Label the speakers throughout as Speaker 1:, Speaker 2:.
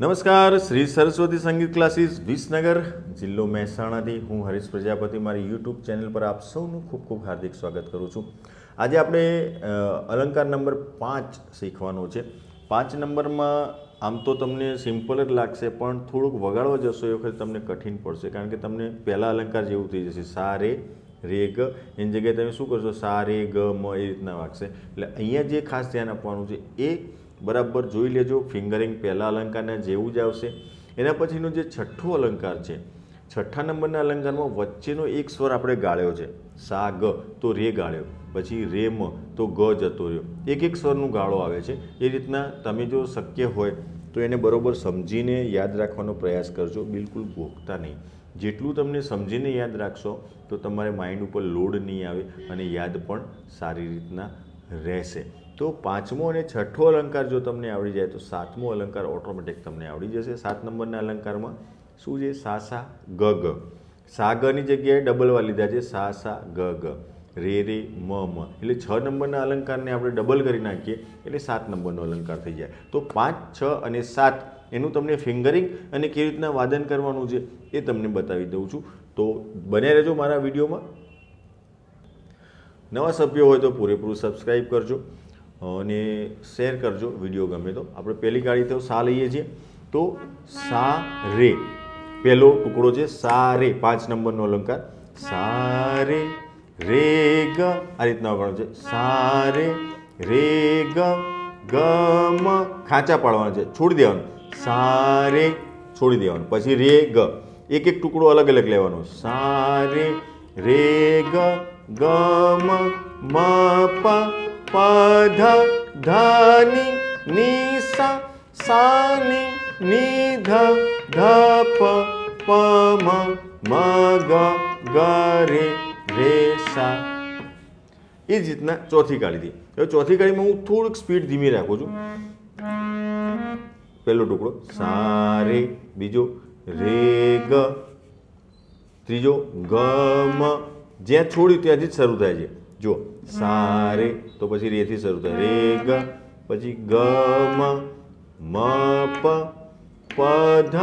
Speaker 1: નમસ્કાર, શ્રી સરસ્વતી સંગીત ક્લાસીસ, વિસનગર, જિલ્લો મહેસાણાથી હું હરીશ પ્રજાપતિ. મારી યુટ્યુબ ચેનલ પર આપ સૌનું ખૂબ ખૂબ હાર્દિક સ્વાગત કરું છું. આજે આપણે અલંકાર નંબર પાંચ શીખવાનો છે. પાંચ નંબરમાં આમ તો તમને સિમ્પલ જ લાગશે, પણ થોડુંક વગાડવા જશો એ વખતે તમને કઠિન પડશે, કારણ કે તમને પહેલા અલંકાર જેવું થઈ જશે. સા, રે રે, ગ, એની જગ્યાએ તમે શું કરશો? સા, રે, ગ, મ, એ રીતના વાગશે. એટલે અહીંયા જે ખાસ ધ્યાન આપવાનું છે, એ બરાબર જોઈ લેજો, ફિંગરિંગ પહેલા અલંકારના જેવું જ આવશે. એના પછીનો જે છઠ્ઠો અલંકાર છે, છઠ્ઠા નંબરના અલંકારમાં વચ્ચેનો એક સ્વર આપણે ગાળ્યો છે. સા ગ તો રે ગાળ્યો, પછી રે મ તો ગ જતો રહ્યો. એક એક સ્વરનું ગાળો આવે છે. એ રીતના તમે જો શક્ય હોય તો એને બરાબર સમજીને યાદ રાખવાનો પ્રયાસ કરજો. બિલકુલ ગોખતા નહીં. જેટલું તમને સમજીને યાદ રાખશો તો તમારે માઇન્ડ ઉપર લોડ નહીં આવે અને યાદ પણ સારી રીતના રહેશે. તો પાંચમો અને છઠ્ઠો અલંકાર જો તમને આવડી જાય તો સાતમો અલંકાર ઓટોમેટિક તમને આવડી જશે. સાત નંબરના અલંકારમાં શું છે? સા સા, ગ ગ. સા ગની જગ્યાએ ડબલવા લીધા છે. સા સા, ગ ગ. રે રે, મ મ. એટલે છ નંબરના અલંકારને આપણે ડબલ કરી નાખીએ એટલે સાત નંબરનો અલંકાર થઈ જાય. તો પાંચ, છ અને સાત એનું તમને ફિંગરિંગ અને કેવી રીતના વાદન કરવાનું છે એ તમને બતાવી દઉં છું. તો બને રહેજો મારા વિડીયોમાં. નવા સભ્યો હોય તો પૂરેપૂરું સબસ્ક્રાઈબ કરજો. અને શેર કરજો વીડિયો ગમે તો. આપણે પહેલી ગાડી તો સા લઈએ છીએ. તો સા રે. પહેલો ટુકડો છે સા રે. પાંચ નંબરનો અલંકાર. સા રે રે ગ. આ રીતના વગાડો છે. સા રે રે ગ ગમ ખાંચા પાડવાના છે. છોડી દેવાનું. સા રે, છોડી દેવાનું. પછી રે, ગ. એક એક ટુકડો અલગ અલગ લેવાનો. સા રે રે ગ ગમ મ, પ ધ ધ ની ની સા સા ની ધ ધ પ પ મ મ ગ ગ રે રે સા એ જ રીતના ચોથી કાળીથી હવે ચોથી કાળીમાં હું થોડુંક સ્પીડ ધીમી રાખું છું. પહેલો ટુકડો સા રે બીજો રે ગ ત્રીજો ગ મ જ્યાં છોડ્યું ત્યાંથી જ શરૂ થાય છે. જો સા રે તો પછી રેથી શરૂ થાય. રે ગ પછી ગ મ મ પ પ ધ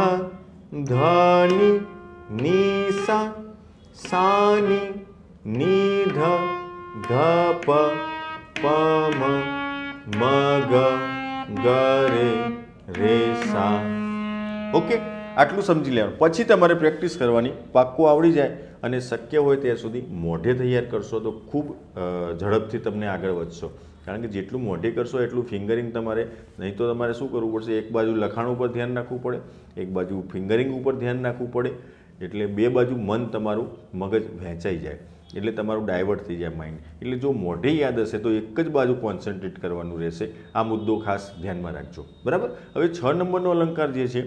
Speaker 1: ધ ની ની સા સા ની ની ધ ધ પ પ મ મ ગ ગ રે રે સા ઓકે. આટલું સમજી લેવાનું. પછી તમારે પ્રેક્ટિસ કરવાની. પાક્કું આવડી જાય અને શક્ય હોય ત્યાં સુધી મોઢે તૈયાર કરશો તો ખૂબ ઝડપથી તમને આગળ વધશો. કારણ કે જેટલું મોઢે કરશો એટલું ફિંગરિંગ તમારે, નહીં તો તમારે શું કરવું પડશે? એક બાજુ લખાણ ઉપર ધ્યાન રાખવું પડે, એક બાજુ ફિંગરિંગ ઉપર ધ્યાન રાખવું પડે, એટલે બે બાજુ મન તમારું મગજ વહેંચાઈ જાય. એટલે તમારું ડાયવર્ટ થઈ જાય માઇન્ડ એટલે જો મોઢે યાદ હશે તો એક જ બાજુ કોન્સન્ટ્રેટ કરવાનું રહેશે. આ મુદ્દો ખાસ ધ્યાનમાં રાખજો. બરાબર? હવે છ નંબરનો અલંકાર જે છે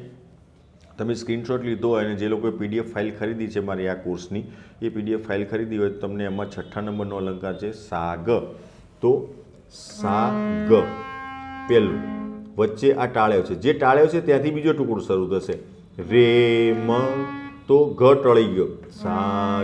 Speaker 1: તમે સ્ક્રીનશોટ લીધો હોય અને જે લોકોએ પીડીએફ ફાઇલ ખરીદી છે મારી આ કોર્સની, એ પીડીએફ ફાઇલ ખરીદી હોય તો તમને એમાં છઠ્ઠા નંબરનો અલંકાર છે, સાગ. તો સા ગ પહેલું વચ્ચે આ ટાળ્યો છે. જે ટાળ્યો છે ત્યાંથી બીજો ટુકડો શરૂ થશે. રે મ તો ગ ટળી ગયો. સા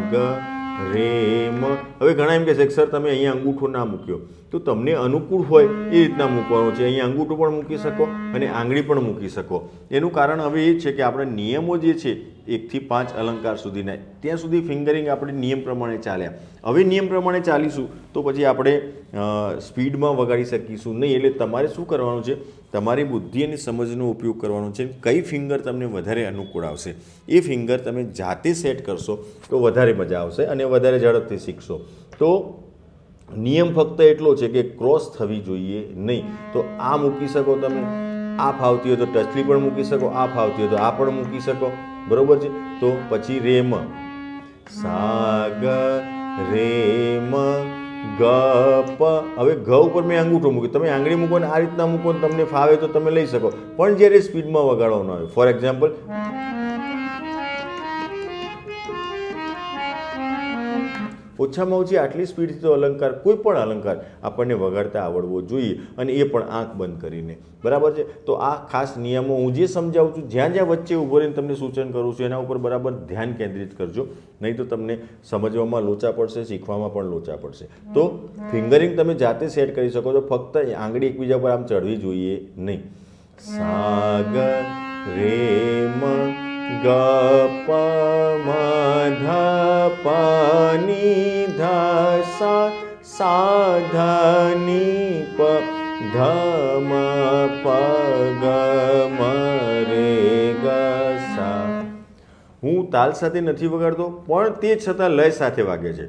Speaker 1: ગ રે મ હવે ઘણા એમ કહે છે કે, સર, તમે અહીંયા અંગૂઠો ના મૂક્યો. તો તમને અનુકૂળ હોય એ રીતના મૂકવાનો છે. અહીંયા અંગૂઠો પણ મૂકી શકો અને આંગળી પણ મૂકી શકો. એનું કારણ હવે એ છે કે આપણે નિયમો જે છે એકથી પાંચ અલંકાર સુધીના. ત્યાં સુધી ફિંગરિંગ આપણે નિયમ પ્રમાણે ચાલ્યા. હવે નિયમ પ્રમાણે ચાલીશું તો પછી આપણે સ્પીડમાં વગાડી શકીશું નહીં. એટલે તમારે શું કરવાનું છે? તમારી બુદ્ધિ અને સમજનો ઉપયોગ કરવાનો છે. કઈ ફિંગર તમને વધારે અનુકૂળ આવશે? એ ફિંગર તમે જાતે સેટ કરશો તો વધારે મજા આવશે અને વધારે ઝડપથી શીખશો. તો નિયમ ફક્ત એટલો છે કે ક્રોસ થવી જોઈએ નહીં. તો આ મૂકી શકો તમે. આ ફાવતી હોય તો ટચલી પણ મૂકી શકો. આ ફાવતી હોય તો આ પણ મૂકી શકો. બરોબર છે? તો પછી રેમ. સાગ રેમ, ગપ. હવે ઘ ઉપર મેં અંગૂઠો મૂકી તમે આંગળી મૂકો ને આ રીતના મૂકો ને તમને ફાવે તો તમે લઈ શકો. પણ જ્યારે સ્પીડમાં વગાડવાનો આવે ફોર એક્ઝામ્પલ ઓછામાં ઓછી આટલી સ્પીડથી તો અલંકાર કોઈ પણ અલંકાર આપણને વગાડતા આવડવો જોઈએ અને એ પણ આંખ બંધ કરીને. બરાબર છે? તો આ ખાસ નિયમો હું જે સમજાવું છું જ્યાં જ્યાં વચ્ચે ઊભો રહીને તમને સૂચન કરું છું એના ઉપર બરાબર ધ્યાન કેન્દ્રિત કરજો. નહીં તો તમને સમજવામાં લોચા પડશે શીખવામાં પણ લોચા પડશે. તો ફિંગરિંગ તમે જાતે સેટ કરી શકો છો ફક્ત આંગળી એકબીજા પર આમ ચડવી જોઈએ નહીં. સાગર રે મ ગ પ મ ધ પ ની ધ સા સા ધ ની ધ મ પ ગ મ રે ગ સા હું તાલ સાથે નથી વગાડતો, પણ તે છતાં લય સાથે વાગે છે.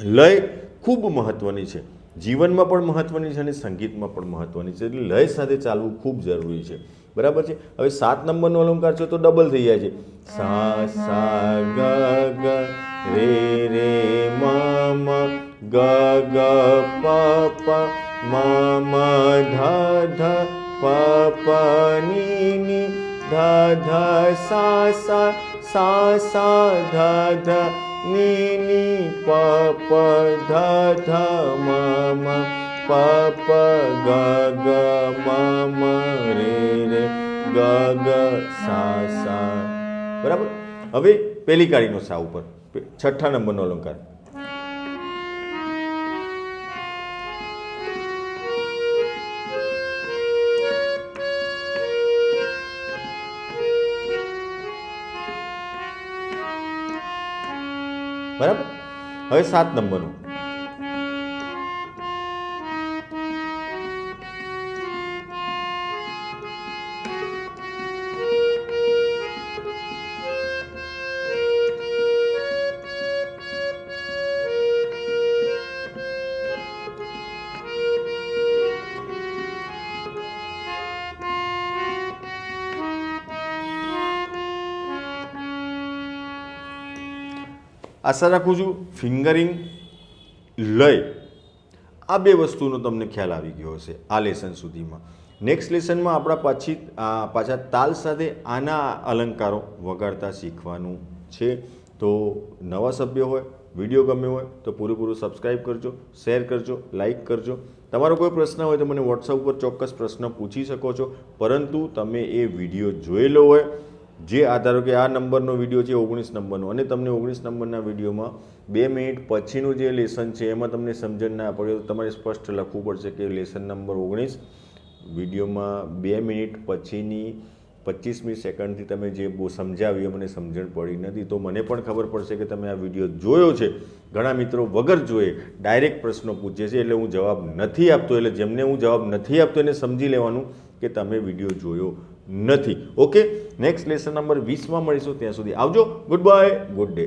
Speaker 1: લય ખૂબ મહત્વની છે. જીવનમાં પણ મહત્વની છે અને સંગીતમાં પણ મહત્વની છે. એટલે લય સાથે ચાલવું ખૂબ જરૂરી છે. બરાબર છે? હવે સાત નંબરનો અલંકાર છે તો ડબલ થઈ જાય છે. સા સા ગ ગ રે રે મ મ ગ ગ પ પ મ મ ધ ધ પ પ ની ની ધ ધ સા સા સા સા ધ ધ ની ની પ પ ધ ધ મ મ. પ પ ગ ગ મ મ રે રે ગ ગ સા સા બરાબર હવે પહેલી કાળીનો સા ઉપર. છઠ્ઠા નંબરનો અલંકાર. બરાબર? હવે સાત નંબરનું. આશા રાખું છું ફિંગરિંગ લય. આ બે વસ્તુનો તમને ખ્યાલ આવી ગયો હશે, આ લેસન સુધીમાં. નેક્સ્ટ લેસનમાં આપણા પછી પાછા તાલ સાથે આના અલંકારો વગાડતા શીખવાનું છે. તો નવા સભ્ય હોય વીડિયો ગમ્યો હોય, તો પૂરેપૂરું સબસ્ક્રાઈબ કરજો શેર કરજો લાઈક કરજો. તમારો કોઈ પ્રશ્ન હોય તો મને વોટ્સઅપ ઉપર ચોક્કસ પ્રશ્ન પૂછી શકો છો. પરંતુ તમે એ વીડિયો જોયેલો હોય જે આ ધારો કે આ નંબરનો વીડિયો છે ઓગણીસ નંબરનો. અને તમને ઓગણીસ નંબરના વિડીયોમાં બે મિનિટ પછીનું જે લેસન છે એમાં તમને સમજણ ના પડે તો તમારે સ્પષ્ટ લખવું પડશે કે લેસન નંબર ઓગણીસ, વિડીયોમાં બે મિનિટ પછીની પચીસમી સેકન્ડથી તમે જે બહુ સમજાવ્યું મને સમજણ પડી નથી. તો મને પણ ખબર પડશે કે તમે આ વીડિયો જોયો છે. ઘણા મિત્રો વગર જોએ ડાયરેક્ટ પ્રશ્નો પૂછે છે એટલે હું જવાબ નથી આપતો. એટલે જેમને હું જવાબ નથી આપતો એને સમજી લેવાનું કે તમે વીડિયો જોયો નથી. ઓકે નેક્સ્ટ લેસન નંબર વીસમાં મળીશું. ત્યાં સુધી આવજો. Good bye good day